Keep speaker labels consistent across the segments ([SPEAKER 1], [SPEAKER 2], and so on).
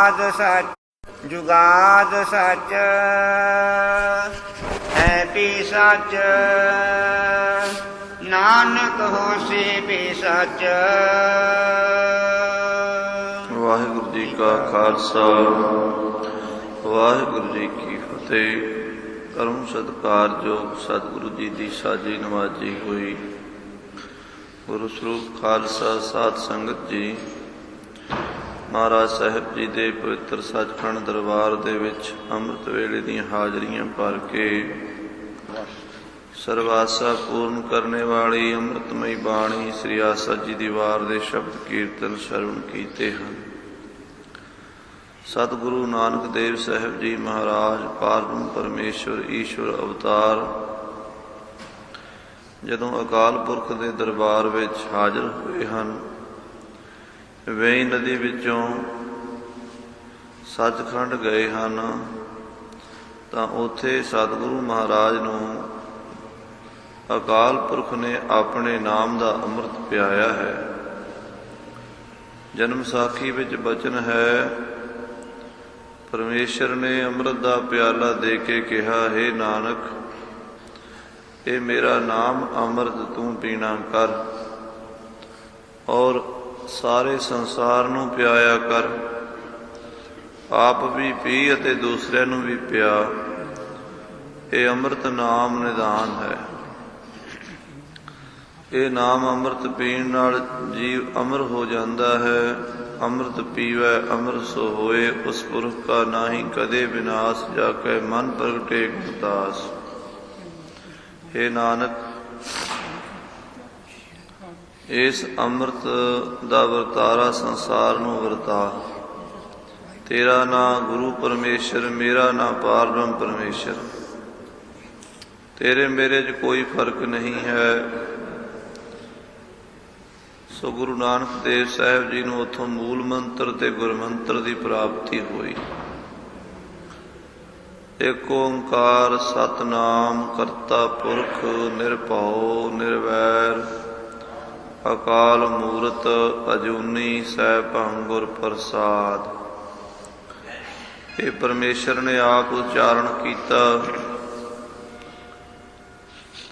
[SPEAKER 1] ਆਦ ਸੱਚ, ਜੁਗਾਦ ਸੱਚ। ਹੈ ਵੀ ਸੱਚ, ਨਾਨਕ ਹੋਸੀ ਵੀ ਸੱਚ।
[SPEAKER 2] ਵਾਹਿਗੁਰੂ ਜੀ ਕਾ ਖਾਲਸਾ, ਵਾਹਿਗੁਰੂ ਜੀ ਕੀ ਫਤਿਹ। ਕਰਮ ਸਤਿਕਾਰਯੋਗ ਸਤਿਗੁਰੂ ਜੀ ਦੀ ਸਾਜੀ ਨਵਾਜੀ ਹੋਈ। ਗੁਰੂ ਸਰੂਪ ਖਾਲਸਾ ਸਾਧ ਸੰਗਤ ਜੀ ਮਹਾਰਾਜ ਸਾਹਿਬ ਜੀ ਦੇ ਪਵਿੱਤਰ ਸੱਚਖੰਡ ਦਰਬਾਰ ਦੇ ਵਿੱਚ ਅੰਮ੍ਰਿਤ ਵੇਲੇ ਦੀਆਂ ਹਾਜ਼ਰੀਆਂ ਭਰ ਕੇ ਸਰਵਾਸਾ ਪੂਰਨ ਕਰਨੇ ਵਾਲੀ ਅੰਮ੍ਰਿਤਮਈ ਬਾਣੀ ਸ੍ਰੀ ਆਸਾ ਜੀ ਦੀ ਵਾਰ ਦੇ ਸ਼ਬਦ ਕੀਰਤਨ ਸ਼ਰਵਣ ਕੀਤੇ ਹਨ। ਸਤਿਗੁਰੂ ਨਾਨਕ ਦੇਵ ਸਾਹਿਬ ਜੀ ਮਹਾਰਾਜ, ਪਾਰਬ੍ਰਹਮ ਪਰਮੇਸ਼ਵਰ, ਈਸ਼ਵਰ ਅਵਤਾਰ ਜਦੋਂ ਅਕਾਲ ਪੁਰਖ ਦੇ ਦਰਬਾਰ ਵਿੱਚ ਹਾਜ਼ਰ ਹੋਏ ਹਨ ਵੇਈ ਨਦੀ ਵਿੱਚੋਂ ਸੱਚਖੰਡ ਗਏ ਹਨ, ਤਾਂ ਉੱਥੇ ਸਤਿਗੁਰੂ ਮਹਾਰਾਜ ਨੂੰ ਅਕਾਲ ਪੁਰਖ ਨੇ ਆਪਣੇ ਨਾਮ ਦਾ ਅੰਮ੍ਰਿਤ ਪਿਆਇਆ ਹੈ। ਜਨਮ ਸਾਖੀ ਵਿੱਚ ਬਚਨ ਹੈ, ਪਰਮੇਸ਼ਰ ਨੇ ਅੰਮ੍ਰਿਤ ਦਾ ਪਿਆਲਾ ਦੇ ਕੇ ਕਿਹਾ, ਹੈ ਨਾਨਕ, ਇਹ ਮੇਰਾ ਨਾਮ ਅੰਮ੍ਰਿਤ ਤੂੰ ਪੀਣਾ ਕਰ ਔਰ ਸਾਰੇ ਸੰਸਾਰ ਨੂੰ ਪਿਆਇਆ ਕਰ। ਆਪ ਵੀ ਪੀ ਅਤੇ ਦੂਸਰਿਆਂ ਨੂੰ ਵੀ ਪਿਆ। ਇਹ ਅੰਮ੍ਰਿਤ ਨਾਮ ਨਿਦਾਨ ਹੈ। ਇਹ ਨਾਮ ਅੰਮ੍ਰਿਤ ਪੀਣ ਨਾਲ ਜੀਵ ਅਮਰ ਹੋ ਜਾਂਦਾ ਹੈ। ਅੰਮ੍ਰਿਤ ਪੀਵੈ, ਅਮਰ ਸੋ ਹੋਏ, ਉਸ ਪੁਰਖ ਕਾ ਨਾਹੀ ਕਦੇ ਵਿਨਾਸ਼ ਜਾ ਕੇ ਮਨ ਪ੍ਰਗਟੇ ਗੁਰਦਾਸ। ਏ ਨਾਨਕ ਇਸ ਅੰਮ੍ਰਿਤ ਦਾ ਵਰਤਾਰਾ ਸੰਸਾਰ ਨੂੰ ਵਰਤਾ। ਤੇਰਾ ਨਾਮ ਗੁਰੂ ਪਰਮੇਸ਼ਰ, ਮੇਰਾ ਨਾਮ ਪਾਰਬ੍ਰਹਮ ਪਰਮੇਸ਼ਰ। ਤੇਰੇ ਮੇਰੇ 'ਚ ਕੋਈ ਫ਼ਰਕ ਨਹੀਂ ਹੈ। ਸੋ ਗੁਰੂ ਨਾਨਕ ਦੇਵ ਸਾਹਿਬ ਜੀ ਨੂੰ ਉਥੋਂ ਮੂਲ ਮੰਤਰ ਤੇ ਗੁਰਮੰਤਰ ਦੀ ਪ੍ਰਾਪਤੀ ਹੋਈ। ਏਕ ਓੰਕਾਰ ਸਤਨਾਮ ਕਰਤਾ ਪੁਰਖ ਨਿਰਭਉ ਨਿਰਵੈਰ। ਅਕਾਲ ਮੂਰਤ ਅਜੂਨੀ ਸੈਭੰ ਗੁਰ ਪ੍ਰਸਾਦ। ਇਹ ਪਰਮੇਸ਼ਰ ਨੇ ਆਪ ਉਚਾਰਨ ਕੀਤਾ।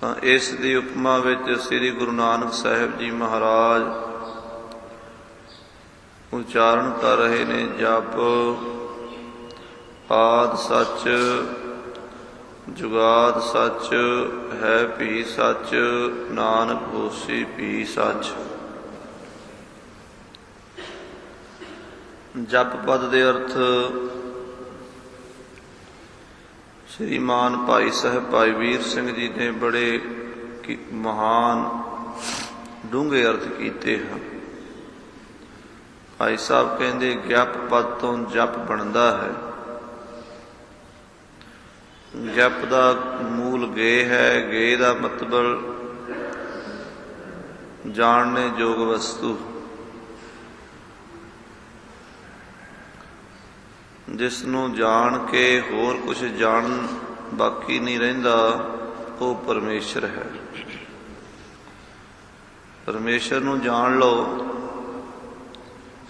[SPEAKER 2] ਤਾਂ ਇਸ ਦੀ ਉਪਮਾ ਵਿੱਚ ਸ੍ਰੀ ਗੁਰੂ ਨਾਨਕ ਸਾਹਿਬ ਜੀ ਮਹਾਰਾਜ ਉਚਾਰਨ ਕਰ ਰਹੇ ਨੇ, ਜਪ ਆਦ ਸੱਚ ਜੁਗਾਦ ਸੱਚ ਹੈ ਭੀ ਸੱਚ, ਨਾਨਕ ਹੋਸੀ ਵੀ ਸੱਚ। ਜਪ ਪਦ ਦੇ ਅਰਥ ਸ੍ਰੀਮਾਨ ਭਾਈ ਸਾਹਿਬ ਭਾਈ ਵੀਰ ਸਿੰਘ ਜੀ ਨੇ ਬੜੇ ਮਹਾਨ ਡੂੰਘੇ ਅਰਥ ਕੀਤੇ ਹਨ। ਭਾਈ ਸਾਹਿਬ ਕਹਿੰਦੇ, ਗਿਆਪ ਪਦ ਤੋਂ ਜਪ ਬਣਦਾ ਹੈ। ਜਪ ਦਾ ਮੂਲ ਗੇ ਹੈ ਗੇ ਦਾ ਮਤਲਬ ਜਾਣਨੇ ਯੋਗ ਵਸਤੂ। ਜਿਸ ਨੂੰ ਜਾਣ ਕੇ ਹੋਰ ਕੁਝ ਜਾਣ ਬਾਕੀ ਨਹੀਂ ਰਹਿੰਦਾ, ਉਹ ਪਰਮੇਸ਼ਰ ਹੈ। ਪਰਮੇਸ਼ਰ ਨੂੰ ਜਾਣ ਲਓ,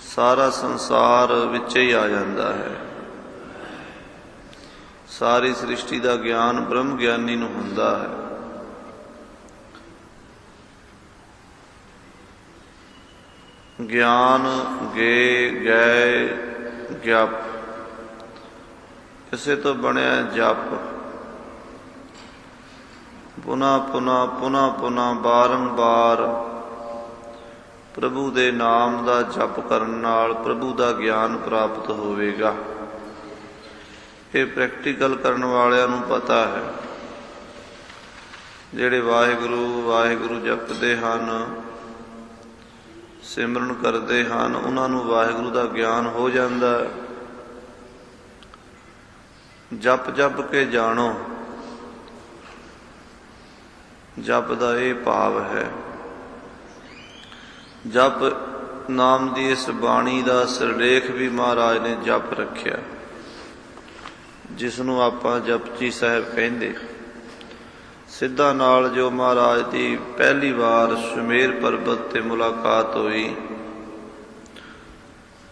[SPEAKER 2] ਸਾਰਾ ਸੰਸਾਰ ਵਿੱਚ ਹੀ ਆ ਜਾਂਦਾ ਹੈ। ਸਾਰੀ ਸ੍ਰਿਸ਼ਟੀ ਦਾ ਗਿਆਨ ਬ੍ਰਹਮ ਗਿਆਨੀ ਨੂੰ ਹੁੰਦਾ ਹੈ। ਗਿਆਨ ਗੇ ਗਏ ਜਪ। ਇਸੇ ਤੋਂ ਬਣਿਆ ਜਪ। ਪੁਨਾ ਪੁਨਾ ਪੁਨਾ ਪੁਨਾ ਬਾਰੰਬਾਰ ਪ੍ਰਭੂ ਦੇ ਨਾਮ ਦਾ ਜਪ ਕਰਨ ਨਾਲ ਪ੍ਰਭੂ ਦਾ ਗਿਆਨ ਪ੍ਰਾਪਤ ਹੋਵੇਗਾ। ਇਹ ਪ੍ਰੈਕਟੀਕਲ ਕਰਨ ਵਾਲਿਆਂ ਨੂੰ ਪਤਾ ਹੈ। ਜਿਹੜੇ ਵਾਹਿਗੁਰੂ ਵਾਹਿਗੁਰੂ ਜਪਦੇ ਹਨ, ਸਿਮਰਨ ਕਰਦੇ ਹਨ, ਉਹਨਾਂ ਨੂੰ ਵਾਹਿਗੁਰੂ ਦਾ ਗਿਆਨ ਹੋ ਜਾਂਦਾ ਜਪ ਜਪ ਕੇ ਜਾਣੋ, ਜਪ ਦਾ ਇਹ ਭਾਵ ਹੈ। ਜਪ ਨਾਮ ਦੀ ਇਸ ਬਾਣੀ ਦਾ ਸਿਰਲੇਖ ਵੀ ਮਹਾਰਾਜ ਨੇ ਜਪ ਰੱਖਿਆ। ਜਿਸ ਨੂੰ ਆਪਾਂ ਜਪਜੀ ਸਾਹਿਬ ਕਹਿੰਦੇ ਸਿੱਧਾ ਨਾਲ ਜੋ ਮਹਾਰਾਜ ਦੀ ਪਹਿਲੀ ਵਾਰ ਸੁਮੇਰ ਪਰਬਤ ਤੇ ਮੁਲਾਕਾਤ ਹੋਈ,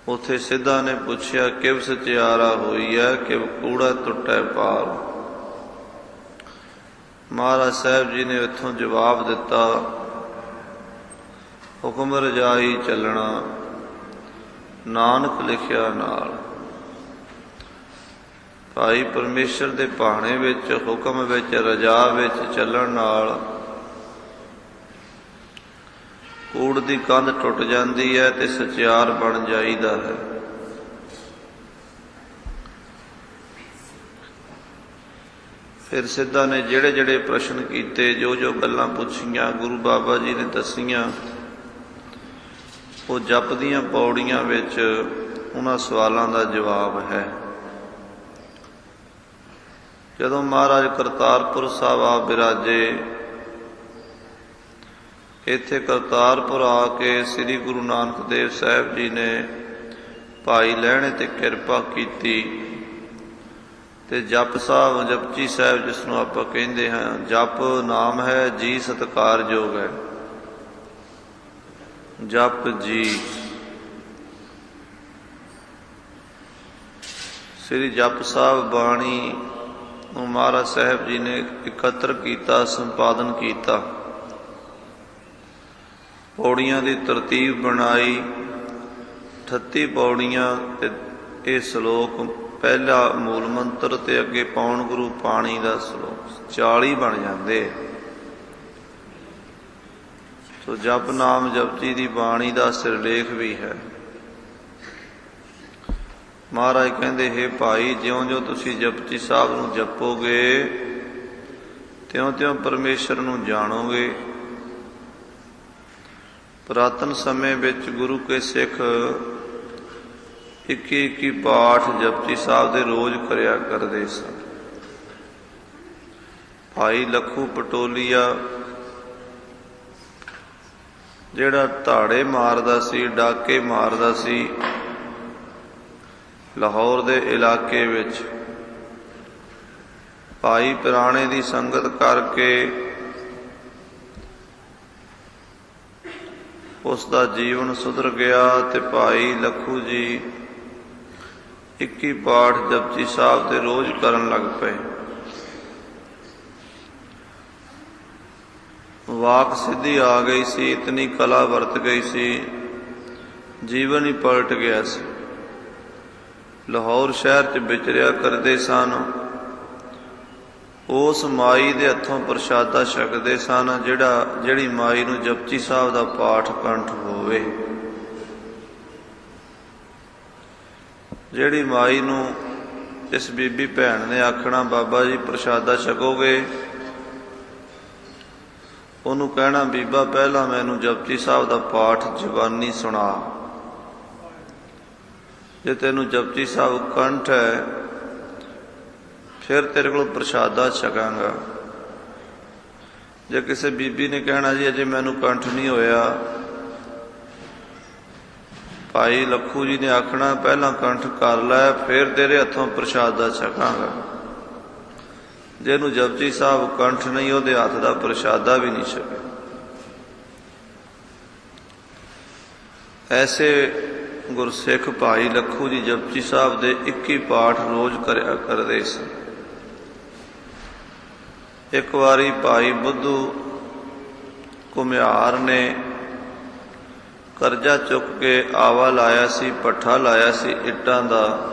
[SPEAKER 2] ਉਥੇ ਸਿੱਧਾ ਨੇ ਪੁੱਛਿਆ ਕਿਵ ਸਚਿਆਰਾ ਹੋਈ ਹੈ ਕਿਵ ਕੂੜਾ ਟੁੱਟੈ ਪਾਰ ਮਹਾਰਾਜ ਸਾਹਿਬ ਜੀ ਨੇ ਇੱਥੋਂ ਜਵਾਬ ਦਿੱਤਾ, ਹੁਕਮ ਰਜਾਈ ਚੱਲਣਾ, ਨਾਨਕ ਲਿਖਿਆ ਨਾਲ। ਭਾਈ ਪਰਮੇਸ਼ਰ ਦੇ ਭਾਣੇ ਵਿੱਚ, ਹੁਕਮ ਵਿੱਚ, ਰਜਾ ਵਿੱਚ ਚੱਲਣ ਨਾਲ ਕੂੜ ਦੀ ਕੰਧ ਟੁੱਟ ਜਾਂਦੀ ਹੈ ਤੇ ਸਚਿਆਰ ਬਣ ਜਾਈਦਾ ਹੈ। ਫਿਰ ਸਿੱਧਾ ਨੇ ਜਿਹੜੇ ਜਿਹੜੇ ਪ੍ਰਸ਼ਨ ਕੀਤੇ ਜੋ ਜੋ ਗੱਲਾਂ ਪੁੱਛੀਆਂ, ਗੁਰੂ ਬਾਬਾ ਜੀ ਨੇ ਦੱਸੀਆਂ, ਉਹ ਜਪ ਦੀਆਂ ਪੌੜੀਆਂ ਵਿੱਚ ਉਹਨਾਂ ਸਵਾਲਾਂ ਦਾ ਜਵਾਬ ਹੈ। ਜਦੋਂ ਮਹਾਰਾਜ ਕਰਤਾਰਪੁਰ ਸਾਹਿਬ ਆ ਬਿਰਾਜੇ, ਇੱਥੇ ਕਰਤਾਰਪੁਰ ਆ ਕੇ ਸ੍ਰੀ ਗੁਰੂ ਨਾਨਕ ਦੇਵ ਸਾਹਿਬ ਜੀ ਨੇ ਭਾਈ ਲਹਿਣੇ ਤੇ ਕਿਰਪਾ ਕੀਤੀ ਤੇ ਜਪ ਸਾਹਿਬ, ਜਪਜੀ ਸਾਹਿਬ ਜਿਸ ਨੂੰ ਆਪਾਂ ਕਹਿੰਦੇ ਹਾਂ, ਜਪ ਨਾਮ ਹੈ ਜੀ ਸਤਕਾਰਯੋਗ ਹੈ। ਜਪ ਜੀ। ਸ੍ਰੀ ਜਪ ਸਾਹਿਬ ਬਾਣੀ ਨੂੰ ਮਹਾਰਾਜ ਸਾਹਿਬ ਜੀ ਨੇ ਇਕੱਤਰ ਕੀਤਾ, ਸੰਪਾਦਨ ਕੀਤਾ। ਪੌੜੀਆਂ ਦੀ ਤਰਤੀਬ ਬਣਾਈ। 38 ਪੌੜੀਆਂ ਤੇ ਇਹ ਸ਼ਲੋਕ ਪਹਿਲਾ ਮੂਲ ਮੰਤਰ ਤੇ ਅੱਗੇ ਪੌਣ ਗੁਰੂ ਪਾਣੀ ਦਾ ਸ਼ਲੋਕ 40 ਬਣ ਜਾਂਦੇ। ਸੋ ਜਪ ਨਾਮ ਜਪਜੀ ਦੀ ਬਾਣੀ ਦਾ ਸਿਰਲੇਖ ਵੀ ਹੈ। ਮਹਾਰਾਜ ਕਹਿੰਦੇ, ਹੈ ਭਾਈ, ਜਿਉਂ-ਜਿਉਂ ਤੁਸੀਂ ਜਪਜੀ ਸਾਹਿਬ ਨੂੰ ਜਪੋਗੇ, ਤਿਉਂ-ਤਿਉਂ ਪਰਮੇਸ਼ਰ ਨੂੰ ਜਾਣੋਗੇ। ਪੁਰਾਤਨ ਸਮੇਂ ਵਿੱਚ ਗੁਰੂ ਕੇ ਸਿੱਖ 21 ਪਾਠ ਜਪਜੀ ਸਾਹਿਬ ਦੇ ਰੋਜ਼ ਕਰਿਆ ਕਰਦੇ ਸਨ। ਭਾਈ ਲਖੂ ਪਟੋਲੀਆ, ਜਿਹੜਾ ਧਾੜੇ ਮਾਰਦਾ ਸੀ, ਡਾਕੇ ਮਾਰਦਾ ਸੀ ਲਾਹੌਰ ਦੇ ਇਲਾਕੇ ਵਿੱਚ ਭਾਈ ਪੁਰਾਣੇ ਦੀ ਸੰਗਤ ਕਰਕੇ ਉਸ ਦਾ ਜੀਵਨ ਸੁਧਰ ਗਿਆ ਤੇ ਭਾਈ ਲਖੂ ਜੀ 21 ਪਾਠ ਜਪਜੀ ਸਾਹਿਬ ਤੇ ਰੋਜ਼ ਕਰਨ ਲੱਗ ਪਏ। ਵਾਕ ਸਿੱਧੀ ਆ ਗਈ ਸੀ, ਇਤਨੀ ਕਲਾ ਵਰਤ ਗਈ ਸੀ, ਜੀਵਨ ਹੀ ਪਲਟ ਗਿਆ ਸੀ। ਲਾਹੌਰ ਸ਼ਹਿਰ 'ਚ ਵਿਚਰਿਆ ਕਰਦੇ ਸਨ। ਉਸ ਮਾਈ ਦੇ ਹੱਥੋਂ ਪ੍ਰਸ਼ਾਦਾ ਛਕਦੇ ਸਨ, ਜਿਹੜਾ, ਜਿਹੜੀ ਮਾਈ ਨੂੰ ਜਪਜੀ ਸਾਹਿਬ ਦਾ ਪਾਠ ਕੰਠ ਹੋਵੇ। ਜਿਹੜੀ ਮਾਈ ਨੂੰ ਇਸ ਬੀਬੀ ਭੈਣ ਨੇ ਆਖਣਾ, ਬਾਬਾ ਜੀ, ਪ੍ਰਸ਼ਾਦਾ ਛਕੋਗੇ? ਉਹਨੂੰ ਕਹਿਣਾ, ਬੀਬਾ, ਪਹਿਲਾਂ ਮੈਨੂੰ ਜਪਜੀ ਸਾਹਿਬ ਦਾ ਪਾਠ ਜ਼ਬਾਨੀ ਸੁਣਾ। ਜੇ ਤੈਨੂੰ ਜਪਜੀ ਸਾਹਿਬ ਕੰਠ ਹੈ, ਫਿਰ ਤੇਰੇ ਕੋਲ ਪ੍ਰਸ਼ਾਦਾ ਛਕਾਂਗਾ। ਜੇ ਕਿਸੇ ਬੀਬੀ ਨੇ ਕਹਿਣਾ ਜੀ, ਅਜੇ ਮੈਨੂੰ ਕੰਠ ਨਹੀਂ ਹੋਇਆ, ਭਾਈ ਲੱਖੂ ਜੀ ਨੇ ਆਖਣਾ, ਪਹਿਲਾਂ ਕੰਠ ਕਰ ਲੈ, ਫਿਰ ਤੇਰੇ ਹੱਥੋਂ ਪ੍ਰਸ਼ਾਦਾ ਛਕਾਂਗਾ। ਜਿਹਨੂੰ ਜਪਜੀ ਸਾਹਿਬ ਕੰਠ ਨਹੀਂ, ਉਹਦੇ ਹੱਥ ਦਾ ਪ੍ਰਸ਼ਾਦਾ ਵੀ ਨਹੀਂ ਛਕੇ ਐਸੇ ਗੁਰਸਿੱਖ ਭਾਈ ਲੱਖੂ ਜੀ ਜਪਜੀ ਸਾਹਿਬ ਦੇ 21 ਪਾਠ ਰੋਜ਼ ਕਰਿਆ ਕਰਦੇ ਸਨ। ਇੱਕ ਵਾਰੀ ਭਾਈ ਬੁੱਧੂ ਕੁਮਿਆਰ ਨੇ ਕਰਜ਼ਾ ਚੁੱਕ ਕੇ ਆਵਾ ਲਾਇਆ ਸੀ, ਪੱਠਾ ਲਾਇਆ ਸੀ ਇੱਟਾਂ ਦਾ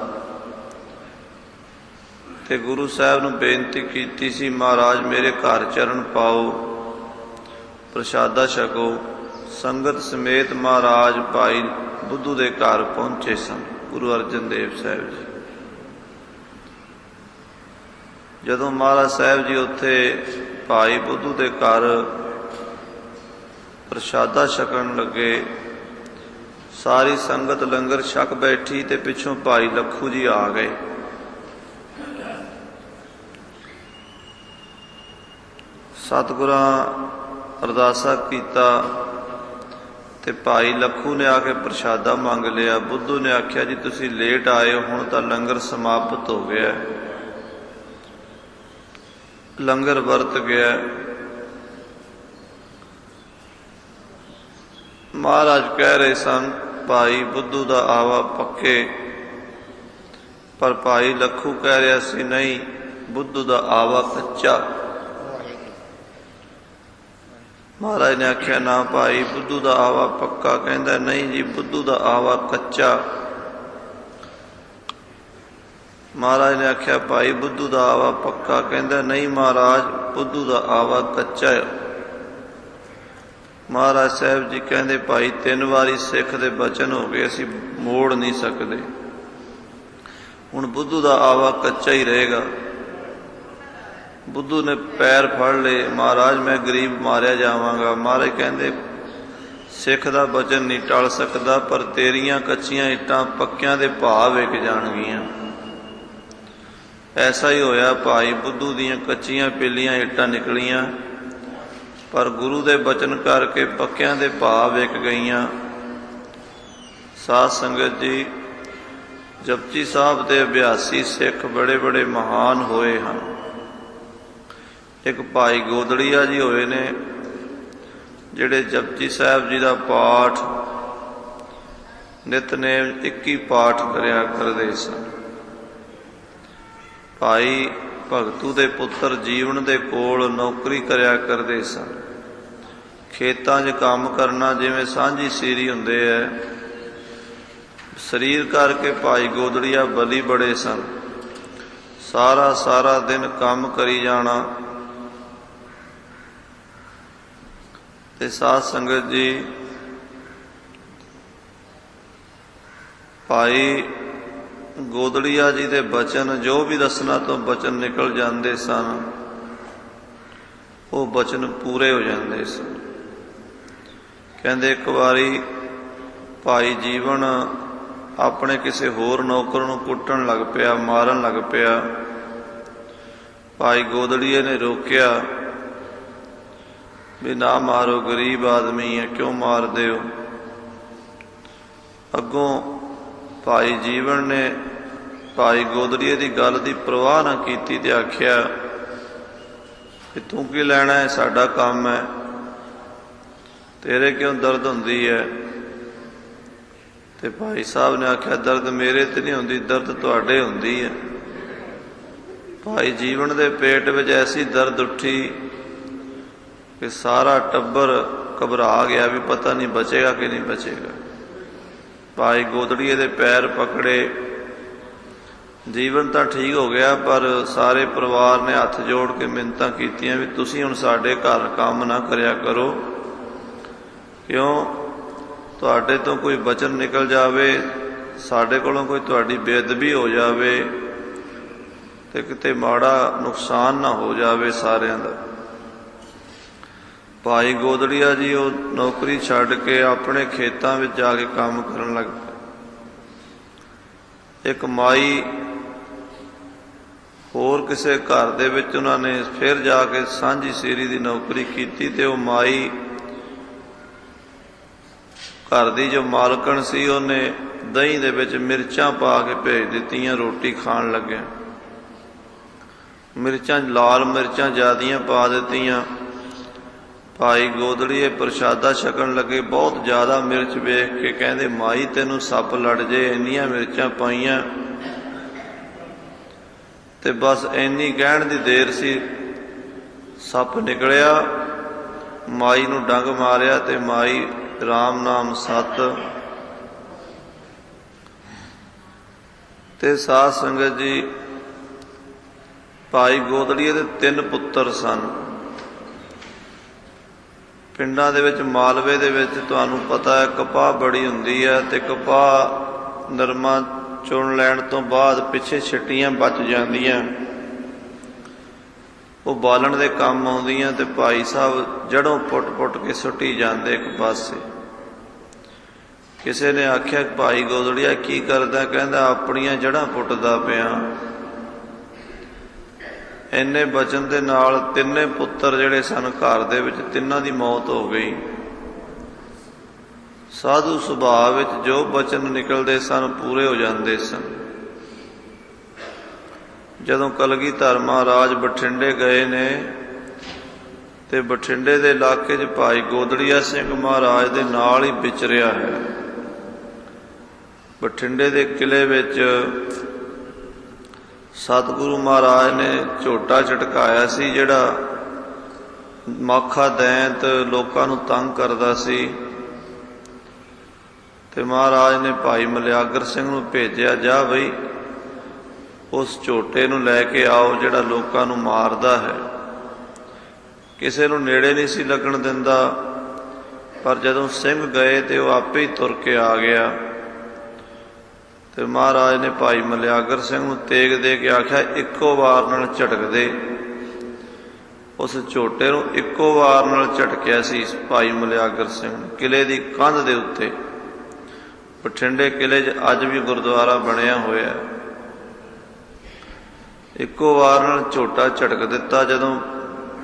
[SPEAKER 2] ਤੇ ਗੁਰੂ ਸਾਹਿਬ ਨੂੰ ਬੇਨਤੀ ਕੀਤੀ ਸੀ, ਮਹਾਰਾਜ, ਮੇਰੇ ਘਰ ਚਰਨ ਪਾਓ, ਪ੍ਰਸ਼ਾਦਾ ਛਕੋ। ਸੰਗਤ ਸਮੇਤ ਮਹਾਰਾਜ ਭਾਈ ਬੁੱਧੂ ਦੇ ਘਰ ਪਹੁੰਚੇ ਸਨ, ਗੁਰੂ ਅਰਜਨ ਦੇਵ ਸਾਹਿਬ ਜੀ। ਜਦੋਂ ਮਹਾਰਾਜ ਸਾਹਿਬ ਜੀ ਉੱਥੇ ਭਾਈ ਬੁੱਧੂ ਦੇ ਘਰ ਪ੍ਰਸ਼ਾਦਾ ਛਕਣ ਲੱਗੇ, ਸਾਰੀ ਸੰਗਤ ਲੰਗਰ ਛਕ ਬੈਠੀ ਤੇ ਪਿੱਛੋਂ ਭਾਈ ਲੱਖੂ ਜੀ ਆ ਗਏ। ਸਤਿਗੁਰਾਂ ਅਰਦਾਸਾ ਕੀਤਾ ਤੇ ਭਾਈ ਲੱਖੂ ਨੇ ਆ ਕੇ ਪ੍ਰਸ਼ਾਦਾ ਮੰਗ ਲਿਆ। ਬੁੱਧੂ ਨੇ ਆਖਿਆ, ਜੀ, ਤੁਸੀਂ ਲੇਟ ਆਏ ਹੁਣ ਤਾਂ ਲੰਗਰ ਸਮਾਪਤ ਹੋ ਗਿਆ ਲੰਗਰ ਵਰਤ ਗਿਆ ਮਹਾਰਾਜ ਕਹਿ ਰਹੇ ਸਨ, ਭਾਈ, ਬੁੱਧੂ ਦਾ ਆਵਾ ਪੱਕੇ। ਪਰ ਭਾਈ ਲੱਖੂ ਕਹਿ ਰਿਹਾ ਸੀ, ਨਹੀਂ, ਬੁੱਧੂ ਦਾ ਆਵਾ ਕੱਚਾ। ਮਹਾਰਾਜ ਨੇ ਆਖਿਆ, ਨਾ ਭਾਈ, ਬੁੱਧੂ ਦਾ ਆਵਾ ਪੱਕਾ ਕਹਿੰਦਾ, ਨਹੀਂ ਜੀ, ਬੁੱਧੂ ਦਾ ਆਵਾ ਕੱਚਾ। ਮਹਾਰਾਜ ਨੇ ਆਖਿਆ, ਭਾਈ, ਬੁੱਧੂ ਦਾ ਆਵਾ ਪੱਕਾ ਕਹਿੰਦਾ, ਨਹੀਂ ਮਹਾਰਾਜ, ਬੁੱਧੂ ਦਾ ਆਵਾ ਕੱਚਾ ਹੈ। ਮਹਾਰਾਜ ਸਾਹਿਬ ਜੀ ਕਹਿੰਦੇ, ਭਾਈ, ਤਿੰਨ ਵਾਰੀ ਸਿੱਖ ਦੇ ਬਚਨ ਹੋ ਗਏ, ਅਸੀਂ ਮੋੜ ਨਹੀਂ ਸਕਦੇ। ਹੁਣ ਬੁੱਧੂ ਦਾ ਆਵਾ ਕੱਚਾ ਹੀ ਰਹੇਗਾ। ਬੁੱਧੂ ਨੇ ਪੈਰ ਫੜ ਲਏ, ਮਹਾਰਾਜ, ਮੈਂ ਗਰੀਬ ਮਾਰਿਆ ਜਾਵਾਂਗਾ। ਮਹਾਰਾਜ ਕਹਿੰਦੇ, ਸਿੱਖ ਦਾ ਬਚਨ ਨਹੀਂ ਟਲ ਸਕਦਾ, ਪਰ ਤੇਰੀਆਂ ਕੱਚੀਆਂ ਇੱਟਾਂ ਪੱਕਿਆਂ ਦੇ ਭਾਅ ਵਿਕ ਜਾਣਗੀਆਂ। ਐਸਾ ਹੀ ਹੋਇਆ, ਭਾਈ ਬੁੱਧੂ ਦੀਆਂ ਕੱਚੀਆਂ ਪੀਲੀਆਂ ਇੱਟਾਂ ਨਿਕਲੀਆਂ, ਪਰ ਗੁਰੂ ਦੇ ਬਚਨ ਕਰਕੇ ਪੱਕਿਆਂ ਦੇ ਭਾਅ ਵਿਕ ਗਈਆਂ। ਸਾਧ ਸੰਗਤ ਜੀ, ਜਪਜੀ ਸਾਹਿਬ ਦੇ ਅਭਿਆਸੀ ਸਿੱਖ ਬੜੇ ਬੜੇ ਮਹਾਨ ਹੋਏ ਹਨ। ਇੱਕ ਭਾਈ ਗੋਦੜੀਆ ਜੀ ਹੋਏ ਨੇ, ਜਿਹੜੇ ਜਪਜੀ ਸਾਹਿਬ ਜੀ ਦਾ ਪਾਠ ਨਿਤਨੇਮ 21 ਪਾਠ ਕਰਿਆ ਕਰਦੇ ਸਨ। ਭਾਈ ਭਗਤੂ ਦੇ ਪੁੱਤਰ ਜੀਵਨ ਦੇ ਕੋਲ ਨੌਕਰੀ ਕਰਿਆ ਕਰਦੇ ਸਨ। ਖੇਤਾਂ 'ਚ ਕੰਮ ਕਰਨਾ ਜਿਵੇਂ ਸਾਂਝੀ ਸੀਰੀ ਹੁੰਦੇ ਐ। ਸਰੀਰ ਕਰਕੇ ਭਾਈ ਗੋਦੜੀਆ ਬਲੀ ਬੜੇ ਸਨ। ਸਾਰਾ ਸਾਰਾ ਦਿਨ ਕੰਮ ਕਰੀ ਜਾਣਾ ਤੇ ਸਾਧ ਸੰਗਤ ਜੀ, ਭਾਈ ਗੋਦੜੀਆ ਜੀ ਦੇ ਬਚਨ, ਜੋ ਵੀ ਦੱਸਣਾ ਤੋਂ ਬਚਨ ਨਿਕਲ ਜਾਂਦੇ ਸਨ, ਉਹ ਬਚਨ ਪੂਰੇ ਹੋ ਜਾਂਦੇ ਸਨ। ਕਹਿੰਦੇ ਇੱਕ ਵਾਰੀ ਭਾਈ ਜੀਵਨ ਆਪਣੇ ਕਿਸੇ ਹੋਰ ਨੌਕਰ ਨੂੰ ਕੁੱਟਣ ਲੱਗ ਪਿਆ, ਮਾਰਨ ਲੱਗ ਪਿਆ। ਭਾਈ ਗੋਦੜੀਏ ਨੇ ਰੋਕਿਆ ਵੀ ਨਾ ਮਾਰੋ ਗਰੀਬ ਆਦਮੀ ਹੈ, ਕਿਉਂ ਮਾਰਦੇ ਹੋ? ਅੱਗੋਂ ਭਾਈ ਜੀਵਨ ਨੇ ਭਾਈ ਗੋਦੜੀਏ ਦੀ ਗੱਲ ਦੀ ਪਰਵਾਹ ਨਾ ਕੀਤੀ ਤੇ ਆਖਿਆ ਕਿ ਤੂੰ ਕੀ ਲੈਣਾ ਹੈ, ਸਾਡਾ ਕੰਮ ਹੈ। ਤੇਰੇ ਕਿਉਂ ਦਰਦ ਹੁੰਦੀ ਹੈ? ਤੇ ਭਾਈ ਸਾਹਿਬ ਨੇ ਆਖਿਆ, ਦਰਦ ਮੇਰੇ ਤੇ ਨਹੀਂ ਹੁੰਦੀ, ਦਰਦ ਤੁਹਾਡੇ ਹੁੰਦੀ ਹੈ। ਭਾਈ ਜੀਵਨ ਦੇ ਪੇਟ ਵਿੱਚ ਐਸੀ ਦਰਦ ਉੱਠੀ ਕਿ ਸਾਰਾ ਟੱਬਰ ਘਬਰਾ ਗਿਆ ਵੀ ਪਤਾ ਨਹੀਂ ਬਚੇਗਾ ਕਿ ਨਹੀਂ ਬਚੇਗਾ। ਭਾਈ ਗੋਦੜੀਏ ਦੇ ਪੈਰ ਪਕੜੇ। ਜੀਵਨ ਤਾਂ ਠੀਕ ਹੋ ਗਿਆ, ਪਰ ਸਾਰੇ ਪਰਿਵਾਰ ਨੇ ਹੱਥ ਜੋੜ ਕੇ ਮਿੰਨਤਾਂ ਕੀਤੀਆਂ ਵੀ ਤੁਸੀਂ ਹੁਣ ਸਾਡੇ ਘਰ ਕੰਮ ਨਾ ਕਰਿਆ ਕਰੋ। ਕਿਉਂ? ਤੁਹਾਡੇ ਤੋਂ ਕੋਈ ਬਚਨ ਨਿਕਲ ਜਾਵੇ, ਸਾਡੇ ਕੋਲੋਂ ਕੋਈ ਤੁਹਾਡੀ ਬੇਅਦਬੀ ਹੋ ਜਾਵੇ ਤੇ ਕਿਤੇ ਮਾੜਾ ਨੁਕਸਾਨ ਨਾ ਹੋ ਜਾਵੇ ਸਾਰਿਆਂ ਦਾ। ਭਾਈ ਗੋਦੜੀਆ ਜੀ, ਉਹ ਨੌਕਰੀ ਛੱਡ ਕੇ ਆਪਣੇ ਖੇਤਾਂ ਵਿੱਚ ਜਾ ਕੇ ਕੰਮ ਕਰਨ ਲੱਗ ਪਏ। ਇੱਕ ਮਾਈ ਹੋਰ ਕਿਸੇ ਘਰ ਦੇ ਵਿੱਚ ਉਹਨਾਂ ਨੇ ਫਿਰ ਜਾ ਕੇ ਸਾਂਝੀ ਸੀਰੀ ਦੀ ਨੌਕਰੀ ਕੀਤੀ ਤੇ ਉਹ ਮਾਈ ਘਰ ਦੀ ਜੋ ਮਾਲਕਣ ਸੀ, ਉਹਨੇ ਦਹੀਂ ਦੇ ਵਿੱਚ ਮਿਰਚਾਂ ਪਾ ਕੇ ਭੇਜ ਦਿੱਤੀਆਂ, ਰੋਟੀ ਖਾਣ ਲੱਗਿਆ। ਮਿਰਚਾਂ, ਲਾਲ ਮਿਰਚਾਂ ਜ਼ਿਆਦੀਆਂ ਪਾ ਦਿੱਤੀਆਂ। ਭਾਈ ਗੋਦੜੀਏ ਪ੍ਰਸ਼ਾਦਾ ਛਕਣ ਲੱਗੇ ਬਹੁਤ ਜ਼ਿਆਦਾ ਮਿਰਚ ਵੇਖ ਕੇ ਕਹਿੰਦੇ, ਮਾਈ, ਤੈਨੂੰ ਸੱਪ ਲੜ ਜੇ, ਇੰਨੀਆਂ ਮਿਰਚਾਂ ਪਾਈਆਂ। ਤੇ ਬਸ ਇੰਨੀ ਕਹਿਣ ਦੀ ਦੇਰ ਸੀ, ਸੱਪ ਨਿਕਲਿਆ, ਮਾਈ ਨੂੰ ਡੰਗ ਮਾਰਿਆ ਤੇ ਮਾਈ RAM ਨਾਮ ਸਤ। ਤੇ ਸਾਧ ਸੰਗਤ ਜੀ, ਭਾਈ ਗੋਦੜੀਏ ਦੇ ਤਿੰਨ ਪੁੱਤਰ ਸਨ। ਪਿੰਡਾਂ ਦੇ ਵਿੱਚ, ਮਾਲਵੇ ਦੇ ਵਿੱਚ ਤੁਹਾਨੂੰ ਪਤਾ ਹੈ, ਕਪਾਹ ਬੜੀ ਹੁੰਦੀ ਹੈ ਤੇ ਕਪਾਹ ਨਰਮਾ ਚੁਣ ਲੈਣ ਤੋਂ ਬਾਅਦ ਪਿੱਛੇ ਛਿੱਟੀਆਂ ਬਚ ਜਾਂਦੀਆਂ। ਉਹ ਬਾਲਣ ਦੇ ਕੰਮ ਆਉਂਦੀਆਂ ਤੇ ਭਾਈ ਸਾਹਿਬ ਜੜੋਂ ਪੁੱਟ-ਪੁੱਟ ਕੇ ਸੁੱਟੀ ਜਾਂਦੇ ਇੱਕ ਪਾਸੇ। ਕਿਸੇ ਨੇ ਆਖਿਆ, ਭਾਈ ਗੋਦੜੀਆ, ਕੀ ਕਰਦਾ? ਕਹਿੰਦਾ, ਆਪਣੀਆਂ ਜੜਾਂ ਪੁੱਟਦਾ ਪਿਆ। ਇੰਨੇ ਬਚਨ ਦੇ ਨਾਲ ਤਿੰਨੇ ਪੁੱਤਰ ਜਿਹੜੇ ਸਨ ਘਰ ਦੇ ਵਿੱਚ, ਤਿੰਨਾਂ ਦੀ ਮੌਤ ਹੋ ਗਈ। ਸਾਧੂ ਸੁਭਾਅ ਵਿੱਚ ਜੋ ਬਚਨ ਨਿਕਲਦੇ ਸਨ, ਪੂਰੇ ਹੋ ਜਾਂਦੇ ਸਨ। ਜਦੋਂ ਕਲਗੀਧਰ ਮਹਾਰਾਜ ਬਠਿੰਡੇ ਗਏ ਨੇ, ਤੇ ਬਠਿੰਡੇ ਦੇ ਇਲਾਕੇ 'ਚ ਭਾਈ ਗੋਦੜੀਆ ਸਿੰਘ ਮਹਾਰਾਜ ਦੇ ਨਾਲ ਹੀ ਵਿਚਰਿਆ ਹੈ। ਬਠਿੰਡੇ ਦੇ ਕਿਲੇ ਵਿੱਚ ਸਤਿਗੁਰੂ ਮਹਾਰਾਜ ਨੇ ਝੋਟਾ ਝਟਕਾਇਆ ਸੀ, ਜਿਹੜਾ ਮਾਖਾ ਦੈਂਤ ਲੋਕਾਂ ਨੂੰ ਤੰਗ ਕਰਦਾ ਸੀ। ਤੇ ਮਹਾਰਾਜ ਨੇ ਭਾਈ ਮਲਿਆਗਰ ਸਿੰਘ ਨੂੰ ਭੇਜਿਆ, ਜਾ ਬਈ, ਉਸ ਝੋਟੇ ਨੂੰ ਲੈ ਕੇ ਆਓ, ਜਿਹੜਾ ਲੋਕਾਂ ਨੂੰ ਮਾਰਦਾ ਹੈ। ਕਿਸੇ ਨੂੰ ਨੇੜੇ ਨਹੀਂ ਸੀ ਲੱਗਣ ਦਿੰਦਾ, ਪਰ ਜਦੋਂ ਸਿੰਘ ਗਏ ਤੇ ਉਹ ਆਪੇ ਹੀ ਤੁਰ ਕੇ ਆ ਗਿਆ। ਤੇ ਮਹਾਰਾਜ ਨੇ ਭਾਈ ਮਲਿਆਗਰ ਸਿੰਘ ਨੂੰ ਤੇਗ ਦੇ ਕੇ ਆਖਿਆ ਇੱਕੋ ਵਾਰ ਨਾਲ ਝਟਕ ਦੇ। ਉਸ ਝੋਟੇ ਨੂੰ ਇੱਕੋ ਵਾਰ ਨਾਲ ਝਟਕਿਆ ਸੀ ਭਾਈ ਮਲਿਆਗਰ ਸਿੰਘ ਨੇ, ਕਿਲੇ ਦੀ ਕੰਧ ਦੇ ਉੱਤੇ। ਬਠਿੰਡੇ ਕਿਲੇ 'ਚ ਅੱਜ ਵੀ ਗੁਰਦੁਆਰਾ ਬਣਿਆ ਹੋਇਆ ਹੈ। ਇੱਕੋ ਵਾਰ ਨਾਲ ਝੋਟਾ ਝਟਕ ਦਿੱਤਾ ਜਦੋਂ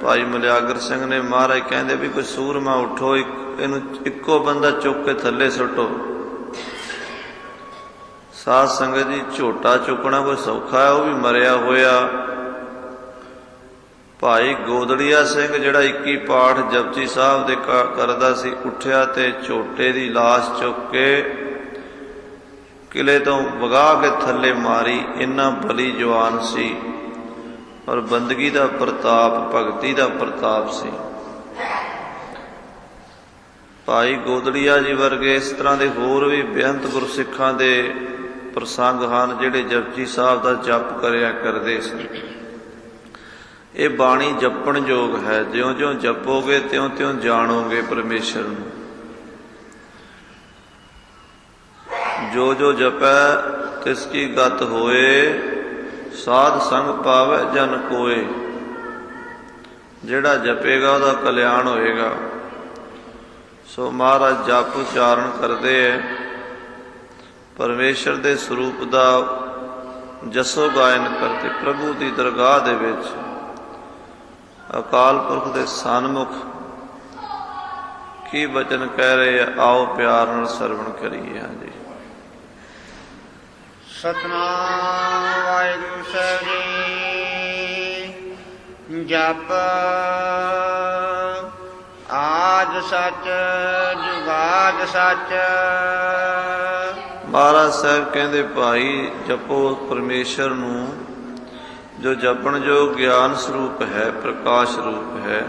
[SPEAKER 2] ਭਾਈ ਮਲਿਆਗਰ ਸਿੰਘ ਨੇ ਮਹਾਰਾਜ ਕਹਿੰਦੇ ਵੀ ਕੋਈ ਸੂਰਮਾ ਉਠੋ ਇੱਕ- ਇਹਨੂੰ ਇੱਕੋ ਬੰਦਾ ਚੁੱਕ ਕੇ ਥੱਲੇ ਸੁੱਟੋ। ਸਾਧ ਸੰਗਤ ਜੀ, ਝੋਟਾ ਚੁੱਕਣਾ ਕੋਈ ਸੌਖਾ ਹੈ, ਉਹ ਵੀ ਮਰਿਆ ਹੋਇਆ। ਭਾਈ ਗੋਦੜੀਆ ਸਿੰਘ ਜਿਹੜਾ 21 ਪਾਠ ਜਪਜੀ ਸਾਹਿਬ ਦੇ ਕਰਦਾ ਸੀ, ਉੱਠਿਆ ਤੇ ਝੋਟੇ ਦੀ ਲਾਸ਼ ਚੁੱਕ ਕੇ ਕਿਲੇ ਤੋਂ ਵਗਾ ਕੇ ਥੱਲੇ ਮਾਰੀ। ਇੰਨਾ ਬਲੀ ਜਵਾਨ ਸੀ ਔਰ ਬੰਦਗੀ ਦਾ ਪ੍ਰਤਾਪ, ਭਗਤੀ ਦਾ ਪ੍ਰਤਾਪ ਸੀ। ਭਾਈ ਗੋਦੜੀਆ ਜੀ ਵਰਗੇ ਇਸ ਤਰ੍ਹਾਂ ਦੇ ਹੋਰ ਵੀ ਬੇਅੰਤ ਗੁਰਸਿੱਖਾਂ ਦੇ ਪ੍ਰਸੰਗ ਹਨ ਜਿਹੜੇ ਜਪਜੀ ਸਾਹਿਬ ਦਾ ਜਪ ਕਰਿਆ ਕਰਦੇ ਸਨ ਇਹ ਬਾਣੀ ਜਪਣ ਯੋਗ ਹੈ। ਜਿਉਂ-ਜਿਉਂ ਜਪੋਗੇ, ਤਿਉਂ-ਤਿਉਂ ਜਾਣੋਗੇ ਪਰਮੇਸ਼ਰ ਨੂੰ। ਜੋ ਜੋ ਜਪੈ, ਤਿਸ ਕੀ ਗਤ ਹੋਏ, ਸਾਧ ਸੰਗ ਪਾਵੈ, ਜਨ ਕੋਏ। ਜਿਹੜਾ ਜਪੇਗਾ, ਉਹਦਾ ਕਲਿਆਣ ਹੋਏਗਾ। ਸੋ ਮਹਾਰਾਜ ਜਪ ਉਚਾਰਨ ਕਰਦੇ ਐ। ਪਰਮੇਸ਼ਰ ਦੇ ਸਰੂਪ ਦਾ ਜਸੋ ਗਾਇਨ ਕਰਦੇ ਪ੍ਰਭੂ ਦੀ ਦਰਗਾਹ ਦੇ ਵਿੱਚ ਅਕਾਲ ਪੁਰਖ ਦੇ ਸਨਮੁਖ ਕੀ ਬਚਨ ਕਹਿ ਰਹੇ ਆ? ਆਓ ਪਿਆਰ ਨਾਲ ਸਰਵਣ ਕਰੀਏ, ਹਾਂਜੀ।
[SPEAKER 1] ਸਤਨਾਮ ਵਾਹਿਗੁਰੂ ਸਾਹਿਬ ਜੀ। ਜਪ ਆਦ ਸੱਚ, ਜੁਗਾਦ ਸੱਚ।
[SPEAKER 2] ਮਹਾਰਾਜ ਸਾਹਿਬ ਕਹਿੰਦੇ, ਭਾਈ, ਜਪੋ ਪਰਮੇਸ਼ਰ ਨੂੰ, ਜੋ ਜਪਣ ਜੋ ਗਿਆਨ ਸਰੂਪ ਹੈ, ਪ੍ਰਕਾਸ਼ ਰੂਪ ਹੈ।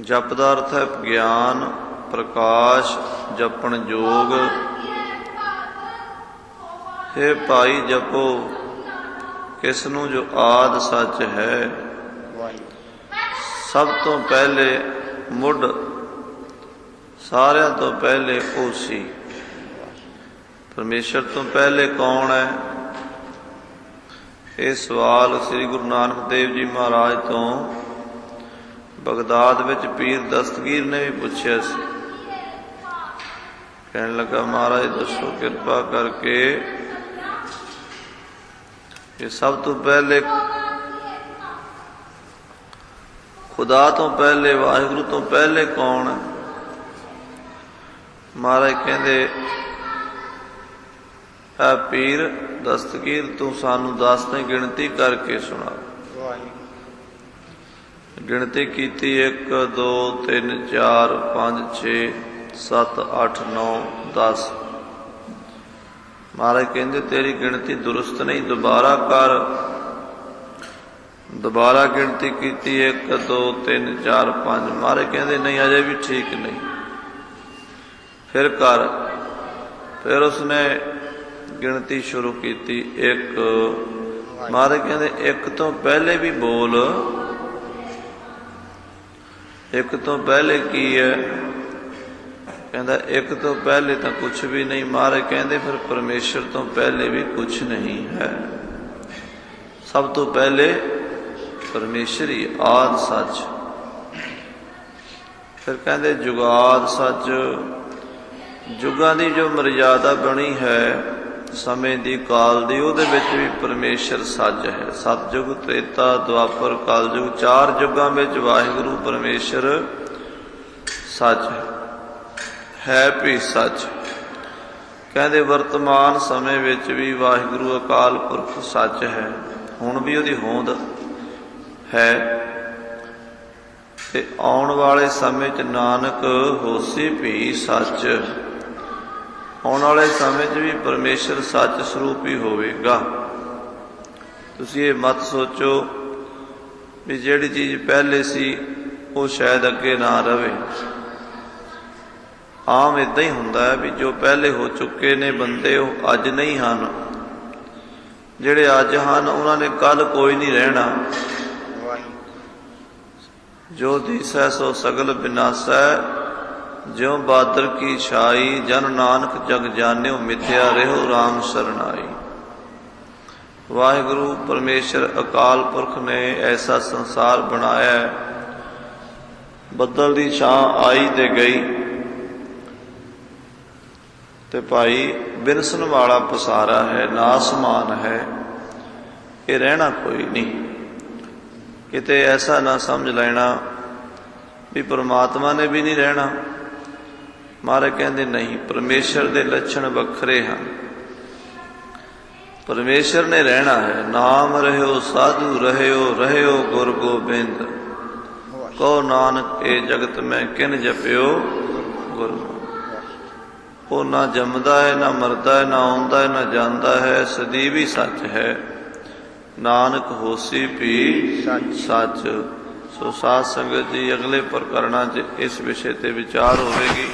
[SPEAKER 2] ਜਪ ਦਾ ਅਰਥ ਹੈ ਗਿਆਨ, ਪ੍ਰਕਾਸ਼, ਜਪਣ ਜੋਗ ਹੈ ਭਾਈ, ਜਪੋ। ਕਿਸ ਨੂੰ ਜੋ ਆਦ ਸੱਚ ਹੈ। ਸਭ ਤੋਂ ਪਹਿਲੇ ਮੁੱਢ, ਸਾਰਿਆਂ ਤੋਂ ਪਹਿਲੇ ਉਹ ਸੀ। ਪਰਮੇਸ਼ਰ ਤੋਂ ਪਹਿਲੇ ਕੌਣ ਹੈ? ਇਹ ਸਵਾਲ ਸ੍ਰੀ ਗੁਰੂ ਨਾਨਕ ਦੇਵ ਜੀ ਮਹਾਰਾਜ ਤੋਂ ਬਗਦਾਦ ਵਿੱਚ ਪੀਰ ਦਸਤਗੀਰ ਨੇ ਵੀ ਪੁੱਛਿਆ ਸੀ। ਕਹਿਣ ਲੱਗਾ, ਮਹਾਰਾਜ, ਦੱਸੋ ਕਿਰਪਾ ਕਰਕੇ ਇਹ ਸਭ ਤੋਂ ਪਹਿਲੇ ਖੁਦਾ ਤੋਂ ਪਹਿਲੇ, ਵਾਹਿਗੁਰੂ ਤੋਂ ਪਹਿਲੇ ਕੌਣ ਹੈ? ਮਹਾਰਾਜ ਕਹਿੰਦੇ ਆ ਪੀਰ ਦਸਤਗੀਰ ਤੂੰ ਸਾਨੂੰ ਦੱਸ ਦੇ ਗਿਣਤੀ ਕਰਕੇ ਸੁਣਾ। ਗਿਣਤੀ ਕੀਤੀ 1 2 3 4 5 6 7 8 9 10 ਮਹਾਰਾਜ ਕਹਿੰਦੇ ਤੇਰੀ ਗਿਣਤੀ ਦੁਰਸਤ ਨਹੀਂ ਦੁਬਾਰਾ ਕਰ। ਦੁਬਾਰਾ ਗਿਣਤੀ ਕੀਤੀ 1 2 3 4 5 ਮਹਾਰਾਜ ਕਹਿੰਦੇ ਨਹੀਂ ਅਜੇ ਵੀ ਠੀਕ ਨਹੀਂ। ਫਿਰ ਕਰ। ਫਿਰ ਉਸਨੇ ਗਿਣਤੀ ਸ਼ੁਰੂ ਕੀਤੀ 1 ਮਹਾਰਾਜ ਕਹਿੰਦੇ, ਇੱਕ ਤੋਂ ਪਹਿਲੇ ਵੀ ਬੋਲ। ਇੱਕ ਤੋਂ ਪਹਿਲੇ ਕੀ ਹੈ? ਕਹਿੰਦਾ, ਇੱਕ ਤੋਂ ਪਹਿਲੇ ਤਾਂ ਕੁਝ ਵੀ ਨਹੀਂ। ਮਹਾਰਾਜ ਕਹਿੰਦੇ, ਫਿਰ ਪਰਮੇਸ਼ਰ ਤੋਂ ਪਹਿਲੇ ਵੀ ਕੁਝ ਨਹੀਂ ਹੈ। ਸਭ ਤੋਂ ਪਹਿਲੇ ਪਰਮੇਸ਼ਰ ਹੀ ਆਦ ਸੱਚ। ਫਿਰ ਕਹਿੰਦੇ, ਜੁਗਾਦ ਸੱਚ। ਜੁਗਾਂ ਦੀ ਜੋ ਮਰਜ਼ਾਦਾ ਬਣੀ ਹੈ ਸਮੇਂ ਦੀ ਕਾਲ ਦੀ, ਉਹਦੇ ਵਿੱਚ ਵੀ ਪਰਮੇਸ਼ਰ ਸੱਚ ਹੈ। ਸਤਜੁਗ ਤ੍ਰੇਤਾ, ਦੁਆਪਰ ਕਲਯੁਗ ਚਾਰ ਯੁੱਗਾਂ ਵਿੱਚ ਵਾਹਿਗੁਰੂ ਪਰਮੇਸ਼ਰ ਸੱਚ ਹੈ। ਹੈ ਵੀ ਸੱਚ ਕਹਿੰਦੇ ਵਰਤਮਾਨ ਸਮੇਂ ਵਿੱਚ ਵੀ ਵਾਹਿਗੁਰੂ ਅਕਾਲ ਪੁਰਖ ਸੱਚ ਹੈ। ਹੁਣ ਵੀ ਉਹਦੀ ਹੋਂਦ ਹੈ। ਤੇ ਆਉਣ ਵਾਲੇ ਸਮੇਂ 'ਚ ਨਾਨਕ ਹੋਸੀ ਵੀ ਸੱਚ ਆਉਣ ਵਾਲੇ ਸਮੇਂ 'ਚ ਵੀ ਪਰਮੇਸ਼ਰ ਸੱਚ ਸਰੂਪ ਹੀ ਹੋਵੇਗਾ। ਤੁਸੀਂ ਇਹ ਮਤ ਸੋਚੋ ਵੀ ਜਿਹੜੀ ਚੀਜ਼ ਪਹਿਲੇ ਸੀ ਉਹ ਸ਼ਾਇਦ ਅੱਗੇ ਨਾ ਰਵੇ ਆਮ ਇਦਾਂ ਹੀ ਹੁੰਦਾ ਹੈ ਵੀ ਜੋ ਪਹਿਲੇ ਹੋ ਚੁੱਕੇ ਨੇ ਬੰਦੇ ਉਹ ਅੱਜ ਨਹੀਂ ਹਨ। ਜਿਹੜੇ ਅੱਜ ਹਨ ਉਹਨਾਂ ਨੇ ਕੱਲ ਕੋਈ ਨਹੀਂ ਰਹਿਣਾ। ਜੋ ਦੀਸੈ ਸੋ ਸਗਲ ਬਿਨਾਸੈ। ਜਿਉ ਬਾਦਰ ਕੀ ਛਾਈ, ਜਨ ਨਾਨਕ ਜਗ ਜਾਣਿਓ, ਮਿਥਿਆ ਰਹਿਓ RAM ਸਰਣਾਈ। ਵਾਹਿਗੁਰੂ, ਪਰਮੇਸ਼ਰ, ਅਕਾਲ ਪੁਰਖ ਨੇ ਐਸਾ ਸੰਸਾਰ ਬਣਾਇਆ ਹੈ। ਬੱਦਲ ਦੀ ਛਾਂ ਆਈ ਤੇ ਗਈ। ਤੇ ਭਾਈ, ਬਿਨਸਨ ਵਾਲਾ ਪਸਾਰਾ ਹੈ, ਨਾਸਮਾਨ ਹੈ, ਇਹ ਰਹਿਣਾ ਕੋਈ ਨਹੀਂ। ਕਿਤੇ ਐਸਾ ਨਾ ਸਮਝ ਲੈਣਾ ਵੀ ਪਰਮਾਤਮਾ ਨੇ ਵੀ ਨਹੀਂ ਰਹਿਣਾ। ਮਾਰੇ ਕਹਿੰਦੇ ਨਹੀਂ, ਪਰਮੇਸ਼ਰ ਦੇ ਲੱਛਣ ਵੱਖਰੇ ਹਨ। ਪਰਮੇਸ਼ਰ ਨੇ ਰਹਿਣਾ ਹੈ, ਨਾਮ ਰਹਿਓ, ਸਾਧੂ ਰਹਿਓ ਰਹਿਓ ਗੁਰ ਗੋਬਿੰਦ। ਕੋ ਨਾਨਕ ਇਹ ਜਗਤ ਮੈਂ ਕਿਨ ਜਪਿਓ? ਗੁਰੂ ਉਹ ਨਾ ਜੰਮਦਾ ਹੈ, ਨਾ ਮਰਦਾ ਹੈ, ਨਾ ਆਉਂਦਾ ਹੈ, ਨਾ ਜਾਂਦਾ ਹੈ, ਸਦੀਵ ਹੀ ਸੱਚ ਹੈ। ਨਾਨਕ ਹੋਸੀ ਵੀ
[SPEAKER 1] ਸੱਚ।
[SPEAKER 2] ਸੱਚ। ਸੋ ਸਾਧ ਸੰਗਤ ਜੀ, ਅਗਲੇ ਪ੍ਰਕਰਣਾਂ 'ਚ ਇਸ ਵਿਸ਼ੇ ਤੇ ਵਿਚਾਰ ਹੋਵੇਗੀ।